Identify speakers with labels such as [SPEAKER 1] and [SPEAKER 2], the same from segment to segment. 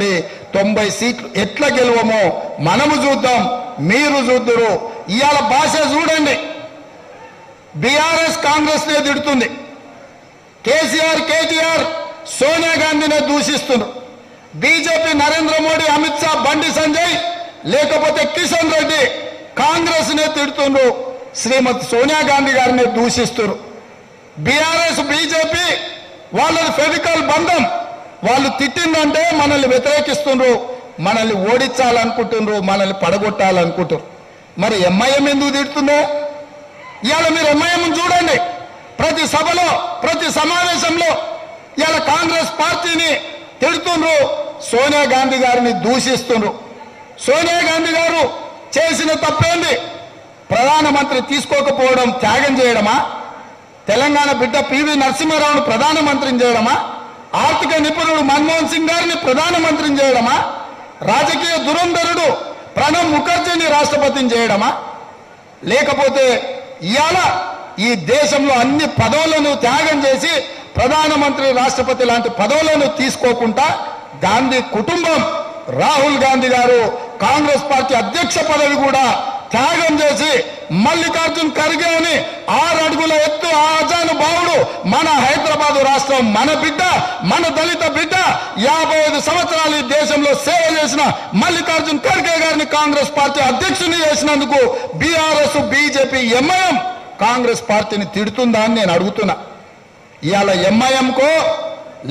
[SPEAKER 1] చెప్పండి తొంభై సీట్లు ఎట్లా గెలువమో మనము చూద్దాం మీరు చూద్దరు. ఇవాళ భాష చూడండి. బీఆర్ఎస్ కాంగ్రెస్ నే తిడుతుంది. కేసీఆర్ కేటీఆర్ సోనియా గాంధీనే దూషిస్తున్నారు. బీజేపీ నరేంద్ర మోడీ అమిత్ షా బండి సంజయ్ లేకపోతే కిషన్ రెడ్డి కాంగ్రెస్ నే తిడుతుండ్రు. శ్రీమతి సోనియా గాంధీ గారిని దూషిస్తున్నారు. బీఆర్ఎస్ బీజేపీ వాళ్ళది ఫెవికల్ బంధం. వాళ్ళు తిట్టిందంటే మనల్ని వ్యతిరేకిస్తుండ్రు మనల్ని ఓడించాలనుకుంటుండ్రు మనల్ని పడగొట్టాలనుకుంటారు మరి ఎంఐఎం ఎందుకు తిడుతుందో? ఇవాళ మీరు ఎంఐఎం చూడండి. ప్రతి సభలో ప్రతి సమావేశంలో ఇవాళ కాంగ్రెస్ పార్టీని తిడుతుండ్రు. సోనియా గాంధీ గారిని దూషిస్తుండ్రు. సోనియా గాంధీ గారు చేసిన తప్పేంది? ప్రధానమంత్రి తీసుకోకపోవడం త్యాగం చేయడమా? తెలంగాణ బిడ్డ పివి నరసింహారావును ప్రధానమంత్రిని చేయడమా? ఆర్థిక నిపుణుడు మన్మోహన్ సింగ్ గారిని ప్రధానమంత్రిని చేయడమా? రాజకీయ దురంధరుడు ప్రణబ్ ముఖర్జీని రాష్ట్రపతిని చేయడమా? లేకపోతే ఇవాళ ఈ దేశంలో అన్ని పదవులను త్యాగం చేసి ప్రధానమంత్రి రాష్ట్రపతి లాంటి పదవులను తీసుకోకుండా గాంధీ కుటుంబం రాహుల్ గాంధీ గారు కాంగ్రెస్ పార్టీ అధ్యక్ష పదవి కూడా త్యాగం చేసి మల్లికార్జున్ ఖర్గే అని ఆరు అడుగుల ఎత్తు ఆ అజాను బావుడు మన హైదరాబాద్ రాష్ట్రం మన బిడ్డ మన దళిత బిడ్డ. యాభై ఐదు సంవత్సరాలు ఈ దేశంలో సేవ చేసిన మల్లికార్జున్ ఖర్గే గారిని కాంగ్రెస్ పార్టీ అధ్యక్షుని చేసినందుకు బీఆర్ఎస్ బీజేపీ ఎంఐఎం కాంగ్రెస్ పార్టీని తిడుతుందా అని నేను అడుగుతున్నా. ఇవాళ ఎంఐఎంకో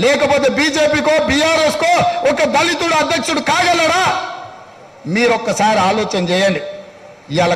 [SPEAKER 1] లేకపోతే బీజేపీకో బీఆర్ఎస్కో ఒక దళితుడు అధ్యక్షుడు కాగలరా మీరు ఒక్కసారి ఆలోచన చేయండి. ఇవాళ